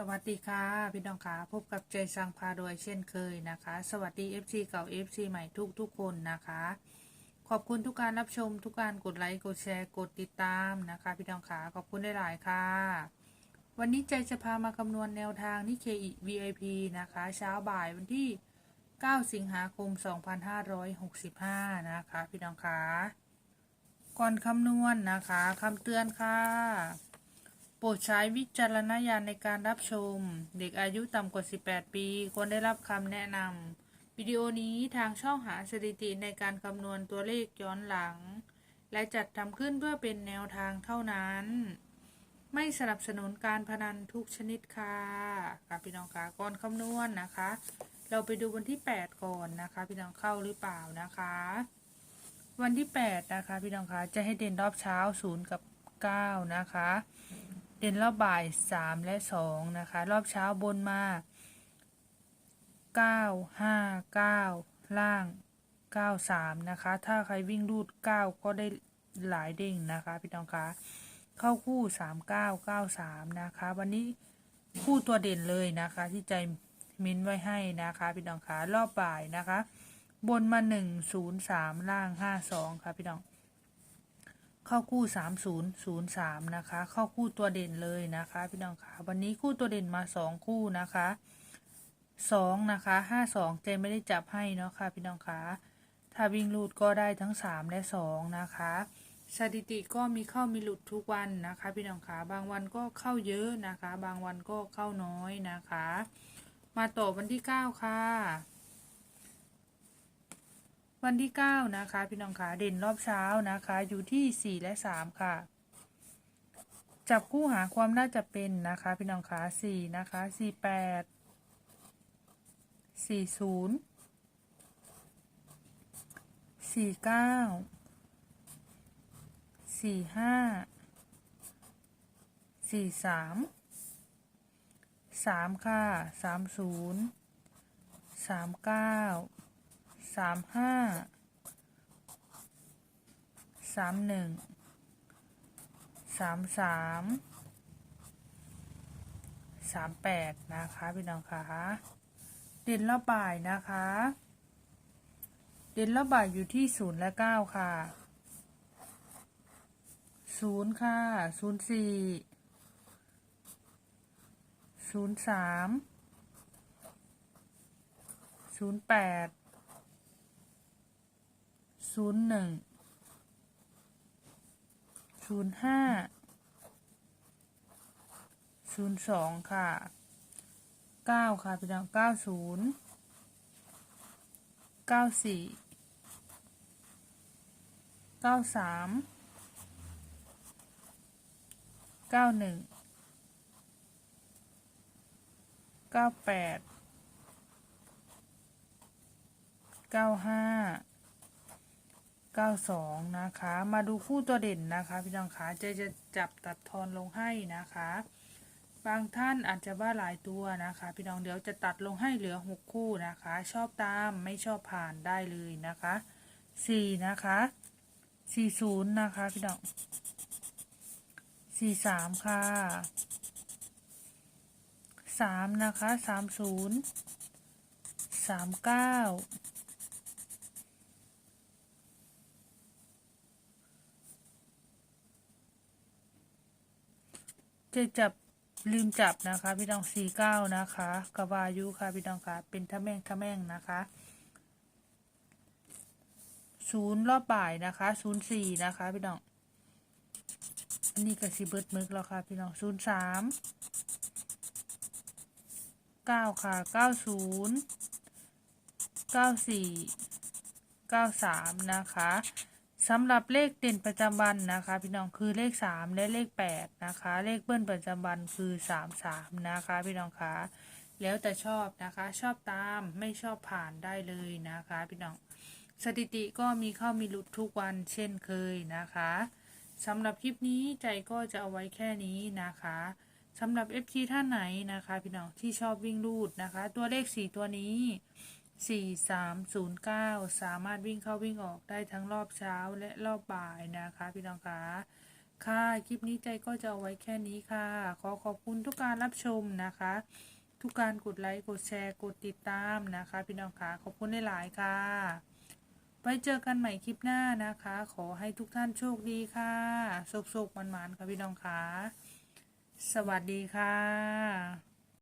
สวัสดีค่ะ พี่น้องค่ะพบกับใจสังพาโดยเช่นเคยนะคะ สวัสดี FC เก่า FC ใหม่ทุกทุกคนนะคะ ขอบคุณทุกการรับชมทุกการกดไลค์กดแชร์กดติดตามนะคะ พี่น้องค่ะขอบคุณได้หลายค่ะ วันนี้ใจจะพามาคำนวณแนวทางนิเคอิ VIP นะคะ เช้าบ่ายวันที่ 9 สิงหาคม 2565 นะคะ พี่น้องค่ะก่อนคำนวณนะคะคำเตือนค่ะ โปรดใช้วิจารณญาณในการรับชม เด็กอายุต่ำกว่า 18 ปี ควรได้รับคำแนะนำวิดีโอนี้ทางช่องหาสถิติในการคำนวณตัวเลขย้อนหลัง และจัดทำขึ้นเพื่อเป็นแนวทางเท่านั้น ไม่สนับสนุนการพนันทุกชนิดค่ะค่ะพี่น้องคะก่อนคำนวณนะคะ เราไปดูวันที่ 8 ก่อนนะคะ พี่น้องเข้าหรือเปล่านะคะ วันที่ 8 นะคะ พี่น้องคะจะให้เด่นรอบเช้า 0 กับ 9 นะคะ เด่นรอบบ่ายสามและสองนะคะ รอบเช้าบนมาเก้าห้าเก้าล่างเก้าสามนะคะ ถ้าใครวิ่งรูดเก้าก็ได้หลายเด้งนะคะ พี่น้องคะเข้าคู่สามเก้าเก้าสามนะคะ วันนี้คู่ตัวเด่นเลยนะคะ ที่ใจมิ้นไว้ให้นะคะ พี่น้องคะรอบบ่ายนะคะ บนมาหนึ่งศูนย์สามล่างห้าสองค่ะพี่น้อง เข้าคู่ 3003 นะคะ เข้าคู่ตัวเด่นเลยนะคะ พี่น้องคะวันนี้คู่ตัวเด่นมา 2 คู่นะคะ2นะคะ52 เจไม่ได้จับให้เนาะค่ะพี่น้องคะถ้าวิ่งลูดก็ได้ทั้ง 3 และ 2 นะคะสถิติก็มีเข้ามีหลุดทุกวันนะคะ พี่น้องคะบางวันก็เข้าเยอะนะคะ บางวันก็เข้าน้อยนะคะ มาต่อวันที่ 9 ค่ะ วันที่ 9 นะคะ พี่น้องคะเด่นรอบเช้านะคะ อยู่ที่ 4 และ 3 ค่ะ จับคู่หาความน่าจะเป็นนะคะ พี่น้องคะ4นะคะ 48 40 49 45 43 3 ค่ะ 30 39 สามห้าสามหนึ่งสามสามสามแปดนะคะ พี่น้องคะเด่นรอบบ่ายนะคะ เด่นรอบบ่ายอยู่ที่ศูนย์และเก้าค่ะศูนย์ค่ะศูนย์สี่ศูนย์สามศูนย์แปด ศูนย์หนึ่งศูนย์ห้าศูนย์สองค่ะเก้าค่ะพี่น้องเก้าศูนย์เก้าสี่เก้าสามเก้าหนึ่งเก้าแปดเก้าห้า 92 นะคะ มาดูคู่ตัวเด่นนะคะ พี่น้องคะจะจะจับตัดทอนลงให้นะคะ บางท่านอาจจะว่าหลายตัวนะคะ พี่น้องเดี๋ยวจะตัดลงให้เหลือ 6 คู่นะคะ ชอบตามไม่ชอบผ่านได้เลยนะคะ 4 นะคะ 40 นะคะ พี่น้อง 43 ค่ะ 3 นะคะ 30 39 จะจับลืมจับนะคะ พี่น้องสี่เก้านะคะกบายุค่ะพี่น้องค่ะเป็นทะแม่งทะแม่งนะคะศูนย์รอบบ่ายนะคะศูนย์สี่นะคะ พี่น้องอันนี้ก็สีเบิร์ดมึกแล้วค่ะ พี่น้องศูนย์สามเก้าค่ะเก้าศูนย์เก้าสี่เก้าสามนะคะ สำหรับเลขเด่นประจำวันนะคะ พี่น้องคือเลขสามและเลขแปดนะคะ เลขเบิ้ลประจำวันคือสามสามนะคะ พี่น้องคะแล้วแต่ชอบนะคะ ชอบตามไม่ชอบผ่านได้เลยนะคะ พี่น้องสถิติก็มีเข้ามีหลุดทุกวันเช่นเคยนะคะสำหรับคลิปนี้ใจก็จะเอาไว้แค่นี้นะคะสำหรับ FT ท่านไหนนะคะ พี่น้องที่ชอบวิ่งรูดนะคะ ตัวเลขสี่ตัวนี้ สี่สามศูนย์เก้าสามารถวิ่งเข้าวิ่งออกได้ทั้งรอบเช้าและรอบบ่ายนะคะ พี่น้องคะค่ะ คลิปนี้ใจก็จะเอาไว้แค่นี้ค่ะ ขอขอบคุณทุกการรับชมนะคะ ทุกการกดไลค์ กดแชร์ กดติดตามนะคะ พี่น้องคะขอบคุณหลายๆค่ะ ไว้เจอกันใหม่คลิปหน้านะคะ ขอให้ทุกท่านโชคดีค่ะโชคๆมันๆค่ะพี่น้องคะสวัสดีค่ะ